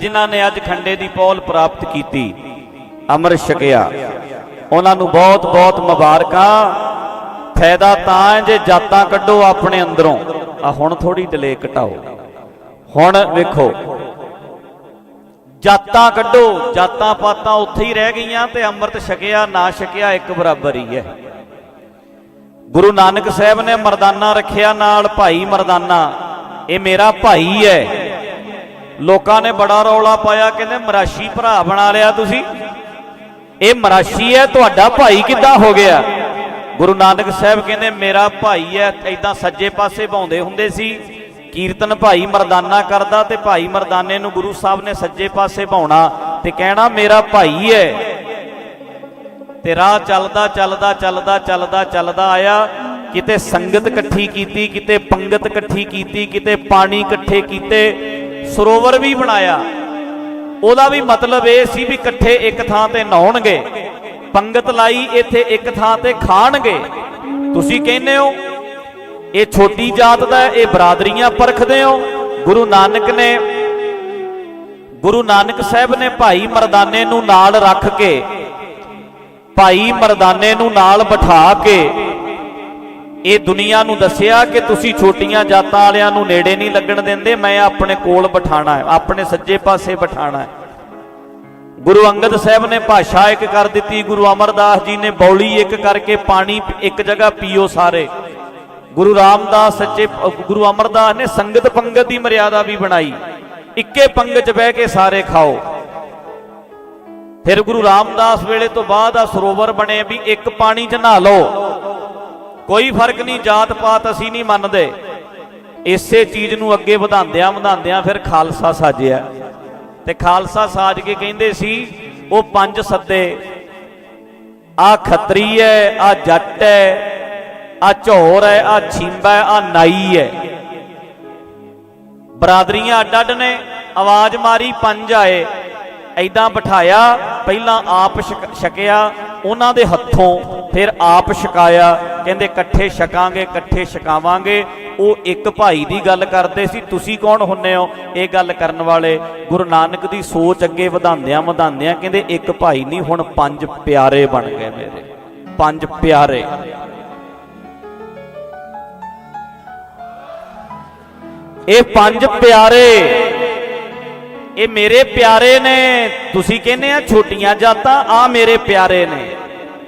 ਜਿਨ੍ਹਾਂ ਨੇ ਅੱਜ ਖੰਡੇ ਦੀ ਪੌਲ ਪ੍ਰਾਪਤ ਕੀਤੀ ਅੰਮ੍ਰਿਤ ਛਕਿਆ। ਉਹਨਾਂ ਨੂੰ ਬਹੁਤ ਬਹੁਤ ਮੁਬਾਰਕਾਂ। ਫਾਇਦਾ ਤਾਂ ਜੇ ਜਾਤਾਂ ਕੱਢੋ ਆਪਣੇ ਅੰਦਰੋਂ। ਆ ਹੁਣ ਥੋੜੀ ਡਿਲੇ ਘਟਾਓ। ਹੁਣ ਵੇਖੋ। ਜਾਤਾਂ ਕੱਢੋ। ਜਾਤਾਂ ਪਾਤਾਂ ਉੱਥੇ ਹੀ ਰਹਿ ਗਈਆਂ ਤੇ ਅੰਮ੍ਰਿਤ ਛਕਿਆ, ਨਾ ਛਕਿਆ ਇੱਕ ਬਰਾਬਰ ਹੀ ਹੈ। ਗੁਰੂ ਨਾਨਕ ਸਾਹਿਬ ਨੇ ਮਰਦਾਨਾ ਰੱਖਿਆ ਨਾਲ ਭਾਈ ਮਰਦਾਨਾ। ਇਹ ਮੇਰਾ ਭਾਈ ਹੈ। ਲੋਕਾਂ ਨੇ ਬੜਾ ਰੌਲਾ ਪਾਇਆ, ਕਹਿੰਦੇ ਮਰਾਸ਼ੀ ਭਰਾ ਬਣਾ ਲਿਆ ਤੁਸੀਂ। ਇਹ ਮਰਾਸ਼ੀ ਹੈ, ਤੁਹਾਡਾ ਭਾਈ ਕਿੱਦਾਂ ਹੋ ਗਿਆ? ਗੁਰੂ ਨਾਨਕ ਸਾਹਿਬ ਕਹਿੰਦੇ, ਮੇਰਾ ਭਾਈ ਹੈ। ਐਦਾਂ ਸੱਜੇ ਪਾਸੇ ਭਾਉਂਦੇ ਹੁੰਦੇ ਸੀ। ਕੀਰਤਨ ਭਾਈ ਮਰਦਾਨਾ ਕਰਦਾ ਤੇ ਭਾਈ ਮਰਦਾਨੇ ਨੂੰ ਗੁਰੂ ਸਾਹਿਬ ਨੇ ਸੱਜੇ ਪਾਸੇ ਭਾਉਣਾ ਤੇ ਕਹਿਣਾ, ਮੇਰਾ ਭਾਈ ਹੈ। ਤੇ ਰਾਹ ਚੱਲਦਾ ਚੱਲਦਾ ਚੱਲਦਾ ਚੱਲਦਾ ਚੱਲਦਾ ਆਇਆ। ਕਿਤੇ ਸੰਗਤ ਇਕੱਠੀ ਕੀਤੀ, ਕਿਤੇ ਪੰਗਤ ਇਕੱਠੀ ਕੀਤੀ, ਕਿਤੇ ਪਾਣੀ ਇਕੱਠੇ ਕੀਤੇ। ਸਰੋਵਰ ਵੀ ਬਣਾਇਆ। ਉਹਦਾ ਵੀ ਮਤਲਬ ਇਹ ਸੀ ਵੀ ਇਕੱਠੇ ਇੱਕ ਥਾਂ ਤੇ ਨਹਾਉਣਗੇ। ਪੰਗਤ ਲਾਈ, ਇੱਥੇ ਇੱਕ ਥਾਂ ਤੇ ਖਾਣਗੇ। ਤੁਸੀਂ ਕਹਿੰਦੇ ਹੋ, ਇਹ ਛੋਟੀ ਜਾਤ ਦਾ ਇਹ ਬਰਾਦਰੀਆਂ ਪਰਖਦੇ ਹੋ। ਗੁਰੂ ਨਾਨਕ ਨੇ, ਗੁਰੂ ਨਾਨਕ ਸਾਹਿਬ ਨੇ ਭਾਈ ਮਰਦਾਨੇ ਨੂੰ ਨਾਲ ਰੱਖ ਕੇ, ਭਾਈ ਮਰਦਾਨੇ ਨੂੰ ਨਾਲ ਬਿਠਾ ਕੇ ਇਹ ਦੁਨੀਆ ਨੂੰ ਦੱਸਿਆ ਕਿ ਤੁਸੀਂ ਛੋਟੀਆਂ ਜਾਤਾਂ ਵਾਲਿਆਂ ਨੂੰ ਨੇੜੇ ਨਹੀਂ ਲੱਗਣ ਦਿੰਦੇ, ਮੈਂ ਆਪਣੇ ਕੋਲ ਬਿਠਾਣਾ ਹੈ, ਆਪਣੇ ਸੱਜੇ ਪਾਸੇ ਬਿਠਾਣਾ ਹੈ। ਗੁਰੂ ਅੰਗਦ ਸਾਹਿਬ ਨੇ ਭਾਸ਼ਾ ਇੱਕ ਕਰ ਦਿੱਤੀ, ਗੁਰੂ ਅਮਰਦਾਸ ਜੀ ਨੇ ਬੌਲੀ ਇੱਕ ਕਰਕੇ ਪਾਣੀ ਇੱਕ ਜਗ੍ਹਾ ਪੀਓ ਸਾਰੇ। ਗੁਰੂ ਰਾਮਦਾਸ ਸੱਚੇ ਗੁਰੂ ਅਮਰਦਾਸ ਨੇ ਸੰਗਤ ਪੰਗਤ ਦੀ ਮਰਿਆਦਾ ਵੀ ਬਣਾਈ। ਇੱਕੇ ਪੰਗਤ 'ਚ ਬਹਿ ਕੇ ਸਾਰੇ ਖਾਓ। ਫਿਰ ਗੁਰੂ ਰਾਮਦਾਸ ਵੇਲੇ ਤੋਂ ਬਾਅਦ ਆ ਸਰੋਵਰ ਬਣੇ ਵੀ ਇੱਕ ਪਾਣੀ 'ਚ ਨਹਾ ਲਓ। ਕੋਈ ਫ਼ਰਕ ਨਹੀਂ, ਜਾਤ ਪਾਤ ਅਸੀਂ ਨਹੀਂ ਮੰਨਦੇ। ਇਸੇ ਚੀਜ਼ ਨੂੰ ਅੱਗੇ ਵਧਾਉਂਦਿਆਂ ਵਧਾਉਂਦਿਆਂ ਫਿਰ ਖਾਲਸਾ ਸਾਜਿਆ। ਤੇ ਖਾਲਸਾ ਸਾਜ ਕੇ ਕਹਿੰਦੇ ਸੀ, ਉਹ ਪੰਜ ਸੱਦੇ ਆ ਖੱਤਰੀ ਹੈ ਆ ਜੱਟ ਹੈ ਆ ਝੋਰ ਹੈ ਆ ਛਿੰਬਾ ਹੈ ਆ ਨਾਈ ਹੈ ਬਰਾਦਰੀਆਂ ਅੱਡ ਅੱਡ ਨੇ, ਆਵਾਜ਼ ਮਾਰੀ ਪੰਜ ਆਏ। ਐਦਾਂ ਬਿਠਾਇਆ, ਪਹਿਲਾਂ ਆਪ ਛਕ- ਛਕਿਆ, ਉਹਨਾਂ ਦੇ ਹੱਥੋਂ ਫਿਰ ਆਪ ਛਕਾਇਆ। ਕਹਿੰਦੇ ਇਕੱਠੇ ਛਕਾਂਗੇ, ਇਕੱਠੇ ਛਕਾਵਾਂਗੇ। ਉਹ ਇੱਕ ਭਾਈ ਦੀ ਗੱਲ ਕਰਦੇ ਸੀ, ਤੁਸੀਂ ਕੌਣ ਹੁੰਨੇ ਹੋ? ਇਹ ਗੱਲ ਕਰਨ ਵਾਲੇ ਗੁਰੂ ਨਾਨਕ ਦੀ ਸੋਚ ਅੱਗੇ ਵਧਾਉਂਦਿਆਂ ਵਧਾਉਂਦਿਆਂ ਕਹਿੰਦੇ, ਇੱਕ ਭਾਈ ਨਹੀਂ, ਹੁਣ ਪੰਜ ਪਿਆਰੇ ਬਣ ਗਏ ਮੇਰੇ। ਪੰਜ ਪਿਆਰੇ। ਇਹ ਪੰਜ ਪਿਆਰੇ। ਇਹ ਮੇਰੇ ਪਿਆਰੇ ਨੇ। ਤੁਸੀਂ ਕਹਿੰਦੇ ਆ ਛੋਟੀਆਂ ਜਾਤਾਂ ਆ ਮੇਰੇ ਪਿਆਰੇ ਨੇ।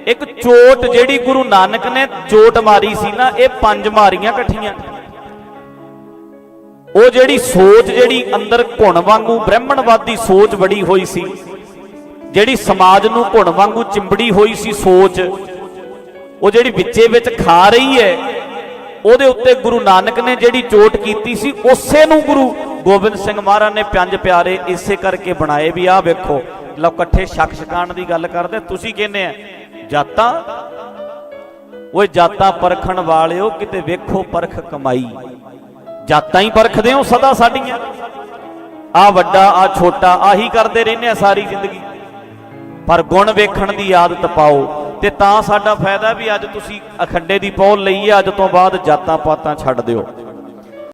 ਇੱਕ ਚੋਟ ਜਿਹੜੀ ਗੁਰੂ ਨਾਨਕ ਨੇ ਚੋਟ ਮਾਰੀ ਸੀ ਨਾ, ਇਹ ਪੰਜ ਮਾਰੀਆਂ ਇਕੱਠੀਆਂ। ਉਹ ਜਿਹੜੀ ਸੋਚ ਜਿਹੜੀ ਅੰਦਰ ਘੁਣ ਵਾਂਗੂ, ਬ੍ਰਾਹਮਣਵਾਦੀ ਸੋਚ ਬੜੀ ਹੋਈ ਸੀ, ਜਿਹੜੀ ਸਮਾਜ ਨੂੰ ਘੁਣ ਵਾਂਗੂ ਚਿੰਬੜੀ ਹੋਈ ਸੀ ਸੋਚ, ਉਹ ਜਿਹੜੀ ਵਿੱਚੇ ਵਿੱਚ ਖਾ ਰਹੀ ਹੈ, ਉਹਦੇ ਉੱਤੇ ਗੁਰੂ ਨਾਨਕ ਨੇ ਜਿਹੜੀ ਚੋਟ ਕੀਤੀ ਸੀ, ਉਸੇ ਨੂੰ ਗੁਰੂ ਗੋਬਿੰਦ ਸਿੰਘ ਮਹਾਰਾਜ ਨੇ ਪੰਜ ਪਿਆਰੇ ਇਸੇ ਕਰਕੇ ਬਣਾਏ ਵੀ ਆਹ ਵੇਖੋ। ਲਓ ਇਕੱਠੇ ਸ਼ੱਕ ਛਕਾਣ ਦੀ ਗੱਲ ਕਰਦੇ, ਤੁਸੀਂ ਕਹਿੰਦੇ ਆ? ਜਾਤਾਂ? ਓਏ ਜਾਤਾਂ ਪਰਖਣ ਵਾਲਿਓ, ਕਿਤੇ ਵੇਖੋ ਪਰਖ ਕਮਾਈ। ਜਾਤਾਂ ਹੀ ਪਰਖਦੇ ਹੋ ਸਦਾ ਸਾਡੀਆਂ। ਆ ਵੱਡਾ, ਆ ਛੋਟਾ, ਆਹੀ ਕਰਦੇ ਰਹਿੰਦੇ ਆ ਸਾਰੀ ਜ਼ਿੰਦਗੀ। ਪਰ ਗੁਣ ਵੇਖਣ ਦੀ ਆਦਤ ਪਾਓ। ਤੇ ਤਾਂ ਸਾਡਾ ਫਾਇਦਾ ਵੀ ਅੱਜ ਤੁਸੀਂ ਅਖੰਡੇ ਦੀ ਪੌਲ ਲਈ ਹੈ ਅੱਜ ਤੋਂ ਬਾਅਦ ਜਾਤਾਂ ਪਾਤਾਂ ਛੱਡ ਦਿਓ।